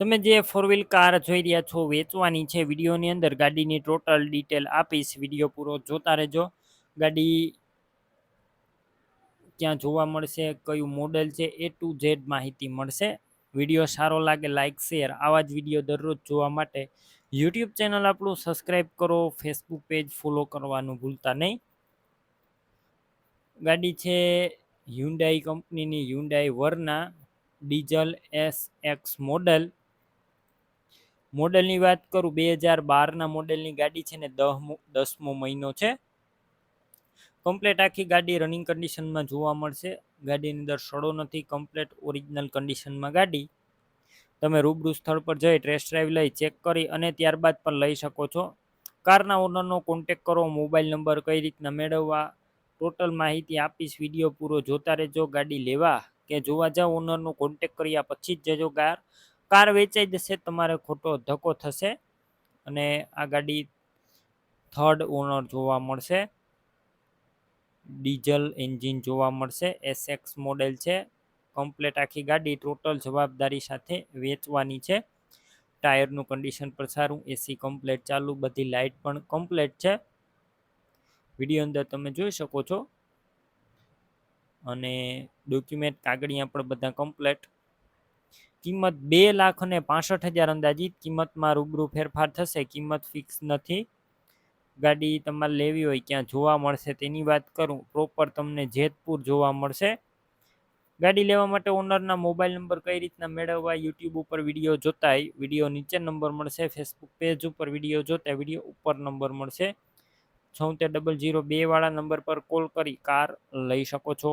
તમે જે four wheel car જોઈ રહ્યા છો, વેચવાની છે વિડીયોની અંદર, ગાડીની ટોટલ ડિટેલ આપીશ, વીડિયો પૂરો જોતા રહેજો. ગાડી ક્યાં જોવા મળશે, કયું મોડેલ છે, એ ટુ ઝેડ માહિતી મળશે. વીડિયો સારો લાગે લાઇક શેર આવા જ વીડિયો દરરોજ જોવા માટે યુટ્યુબ ચેનલ આપણું સબસ્ક્રાઈબ કરો ફેસબુક પેજ ફોલો કરવાનું ભૂલતા નહીં. ગાડી છે હ્યુન્ડાઈ કંપનીની Hyundai Verna diesel S X model મોડેલની વાત કરું, બે હજાર બારના મોડેલની ગાડી છે ને દહમો દસમો મહિનો છે. કમ્પ્લેટ આખી ગાડી રનિંગ કન્ડિશનમાં જોવા મળશે. ગાડીની અંદર સડો નથી, કમ્પ્લેટ ઓરિજિનલ કન્ડિશનમાં ગાડી. તમે રૂબરૂ સ્થળ પર જઈ ટેસ્ટ ડ્રાઈવ લઈ ચેક કરી અને ત્યારબાદ પણ લઈ શકો છો. કારના ઓનરનો કોન્ટેક કરો મોબાઈલ નંબર કઈ રીતના મેળવવા ટોટલ માહિતી આપીશ વીડિયો પૂરો જોતા રહેજો, ગાડી લેવા કે જોવા જાઓ ઓનરનો કોન્ટેક કર્યા પછી જ જજો કાર કાર વેચાઈ જશે, તમારે ખોટો ધક્કો થશે અને આ ગાડી થર્ડ ઓનર જોવા મળશે. ડીઝલ એન્જિન જોવા મળશે એસએક્સ મોડેલ છે. કમ્પ્લેટ આખી ગાડી ટોટલ જવાબદારી સાથે વેચવાની છે. ટાયરનું કન્ડિશન પણ સારું એસી કમ્પ્લેટ ચાલુ, બધી લાઇટ પણ કમ્પ્લેટ છે. વીડિયો અંદર તમે જોઈ શકો છો. અને ડોક્યુમેન્ટ કાગળિયા પણ બધા કમ્પ્લેટ કિંમત બે લાખ અને પાસઠ હજાર અંદાજિત કિંમતમાં રૂબરૂ ફેરફાર થશે. કિંમત ફિક્સ નથી. ગાડી તમારે લેવી હોય ક્યાં જોવા મળશે તેની વાત કરું. પ્રોપર તમને જેતપુર જોવા મળશે. ગાડી લેવા માટે ઓનરના મોબાઈલ નંબર કઈ રીતના મેળવવા યુટ્યુબ ઉપર વીડિયો જોતા વીડિયો નીચે નંબર મળશે. ફેસબુક પેજ ઉપર વીડિયો જોતા વીડિયો ઉપર નંબર મળશે. છોતેર ડબલ જીરો બેવાળા નંબર પર કોલ કરી કાર લઈ શકો છો.